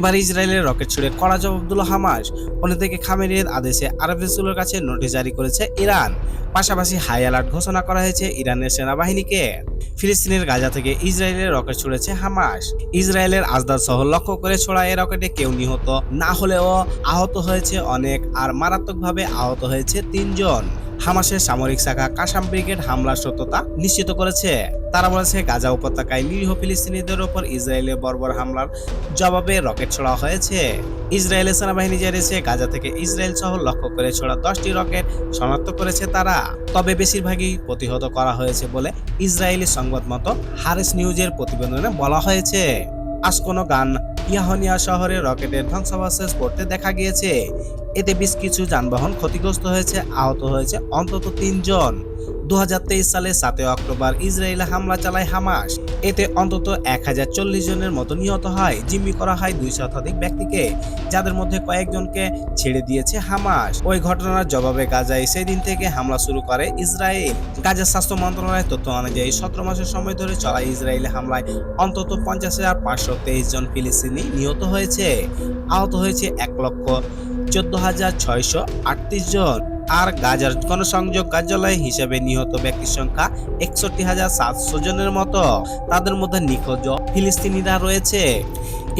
এবার ইসরায়েলের রকেট ছুড়ে কড়া জবাব দিল হামাস থেকে খামেরির আদেশে আরব দেশগুলোর কাছে নোটিশ জারি করেছে ইরান। পাশাপাশি হাই অ্যালার্ট ঘোষণা করা হয়েছে ইরানের সেনাবাহিনীকে। ফিলিস্তিনের গাজা থেকে ইসরায়েলের রকেট ছুড়েছে হামাস। ইসরায়েলের আজদাদ শহর লক্ষ্য করে ছোড়া এই রকেটে কেউ নিহত না হলেও আহত হয়েছে অনেক আর মারাত্মকভাবে আহত হয়েছে তিনজন। হামাসের সামরিক শাখা কাসাম ব্রিগেড হামলার সত্যতা নিশ্চিত করেছে। তারা বলেছে, গাজা উপত্যকায় নিরীহ ফিলিস্তিনিদের ওপর ইসরায়েলের বর্বর হামলার জবাবে রকেট ছোড়া হয়েছে। ইসরায়েলের সেনাবাহিনী জানিয়েছে, গাজা থেকে ইসরায়েল শহর লক্ষ্য করে ছোড়া দশটি রকেট শনাক্ত করেছে তারা। তবে বেশিরভাগই প্রতিহত করা হয়েছে বলে ইসরায়েলি সংবাদ মতো হারেস নিউজের প্রতিবেদনে বলা হয়েছে। আজ কোনো গান ইয়াহনিয়া শহরে রকেটের ধ্বংসাবশেষ পড়তে দেখা গিয়েছে। এতে বেশ কিছু যানবাহন ক্ষতিগ্রস্ত হয়েছে, আহত হয়েছে অন্তত তিনজন। দু হাজার তেইশ সালে সাতই অক্টোবর ইসরায়েলে হামলা চালায় হামাস। এতে অন্তত এক হাজার চল্লিশ জনের মতো নিহত হয়। জিম্মি করা হয় দুই শতাধিক ব্যক্তিকে, যাদের মধ্যে কয়েকজনকে ছেড়ে দিয়েছে হামাস। ওই ঘটনার জবাবে গাজায় সেই দিন থেকে হামলা শুরু করে ইসরায়েল। গাজার স্বাস্থ্য মন্ত্রণালয়ের তথ্য অনুযায়ী, সতেরো মাসের সময় ধরে চলা ইসরায়েলি হামলায় অন্তত পঞ্চাশ হাজার পাঁচশো তেইশ জন ফিলিস্তিনি নিহত হয়েছে। আহত হয়েছে এক লক্ষ চোদ্দ হাজার ছয়শো আটত্রিশ জন। আর গাজার গণসংযোগ কার্যালয় হিসেবে নিহত ব্যক্তির সংখ্যা একষট্টি হাজার সাতশো জনের মতো। তাদের মধ্যে নিখোঁজ ফিলিস্তিনিরা রয়েছে।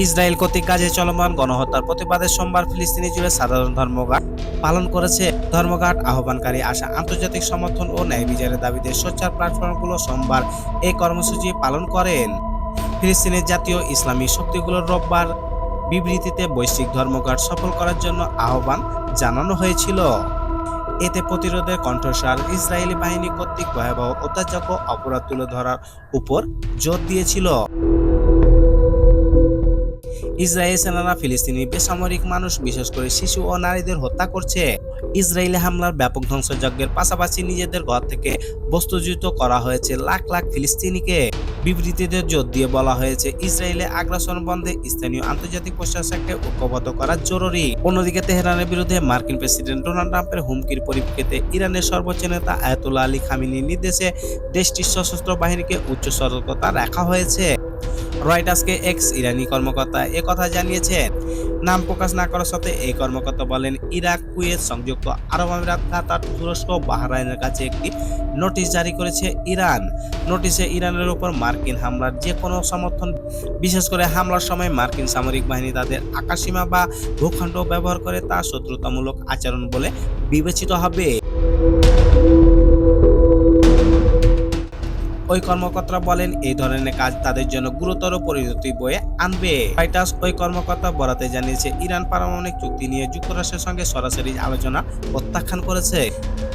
ইসরায়েল কর্তৃক কাজে চলমান গণহত্যার প্রতিবাদে সোমবার ফিলিস্তিনি জুড়ে সাধারণ ধর্মঘট পালন করেছে। ধর্মঘট আহ্বানকারী আসা আন্তর্জাতিক সমর্থন ও ন্যায় বিচারের দাবিতে সোচ্চার প্ল্যাটফর্মগুলো সোমবার এই কর্মসূচি পালন করেন। ফিলিস্তিনের জাতীয় ইসলামী শক্তিগুলোর রোববার বিবৃতিতে বৈশ্বিক ধর্মঘট সফল করার জন্য আহ্বান জানানো হয়েছিল। এতে প্রতিরোধের কণ্ঠস্বর, ইসরায়েলি বাহিনী কর্তৃক ভয়াবহ অত্যাচক অপরাধ তুলে ধরার উপর জোর দিয়েছিল। ইসরায়েল সেনারা ফিলিস্তিনি বেসামরিক মানুষ, বিশেষ করে শিশু ও নারীদের হত্যা করছে। ইসরায়েলি হামলার ব্যাপক ধ্বংসযজ্ঞের পাশাপাশি নিজেদের ঘর থেকে বস্তুচ্যুত করা হয়েছে লাখ লাখ ফিলিস্তিনিকে। বিবৃতিতে জোর দিয়ে বলা হয়েছে, ইসরায়েলে আগ্রাসন বন্ধে স্থানীয় আন্তর্জাতিক প্রশাসনকে ঐক্যবদ্ধ করা জরুরি। অন্যদিকে তেহরানের বিরুদ্ধে মার্কিন প্রেসিডেন্ট ডোনাল্ড ট্রাম্পের হুমকির পরিপ্রেক্ষিতে ইরানের সর্বোচ্চ নেতা আয়াতুল্লাহ আলী খামিনির নির্দেশে দেশটির সশস্ত্র বাহিনীকে উচ্চ সতর্কতা রাখা হয়েছে। রয়টার্সকে এক্স ইরানি কর্মকর্তা কথা জানিয়েছেন। নাম প্রকাশ না করার সাথে এই কর্মকর্তা বলেন, ইরাক, কুয়েত সংযুক্ত আরব আমিরাত, কাতার, তুরস্ক বাহরাইনের কাছে একটি নোটিশ জারি করেছে ইরান। নোটিশে ইরানের উপর মার্কিন হামলার যে কোনো সমর্থন, বিশেষ করে হামলার সময় মার্কিন সামরিক বাহিনী তাদের আকাশসীমা বা ভূখণ্ড ব্যবহার করে তা শত্রুতামূলক আচরণ বলে বিবেচিত হবে। ওই কর্মকর্তারা বলেন, এই ধরনের কাজ তাদের জন্য গুরুতর পরিণতি বয়ে আনবে। রয়টার্স ওই কর্মকর্তা বরাতে জানিয়েছে, ইরান পারমাণবিক চুক্তি নিয়ে যুক্তরাষ্ট্রের সঙ্গে সরাসরি আলোচনা প্রত্যাখ্যান করেছে।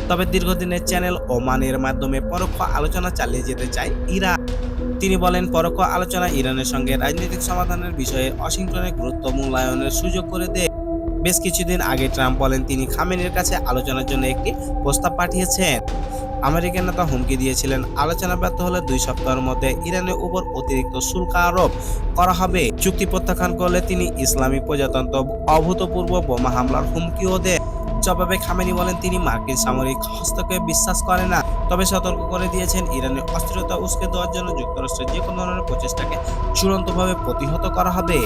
তবে দীর্ঘদিনের চ্যানেল ওমানের মাধ্যমে পরোক্ষ আলোচনা চালিয়ে যেতে চায় ইরান। তিনি বলেন, পরোক্ষ আলোচনা ইরানের সঙ্গে রাজনৈতিক সমাধানের বিষয়ে ওয়াশিংটনের গুরুত্ব মূল্যায়নের সুযোগ করে দেয়। বেশ কিছুদিন আগে ট্রাম্প বলেন, তিনি খামেনের কাছে আলোচনার জন্য একটি প্রস্তাব পাঠিয়েছেন। আমেরিকান নেতা হুমকি দিয়েছিলেন। আলোচনা ব্যর্থ হলে দুই সপ্তাহের মধ্যে ইরানের উপর অতিরিক্ত শুল্ক আরোপ করা হবে। চুক্তি প্রত্যাখ্যান করলে তিনি ইসলামী প্রজাতন্ত্র অভূতপূর্ব বোমা হামলার হুমকিও দেন। জবাবে খামেনি বলেন তিনি, মার্কিন সামরিক হস্তক্ষেপ বিশ্বাস করেন না, তবে সতর্ক করে দিয়েছেন ইরানের অস্থিরতা উস্কে দেওয়ার জন্য যুক্তরাষ্ট্রের যে কোনো ধরনের প্রচেষ্টাকে চূড়ান্তভাবে প্রতিহত করা হবে।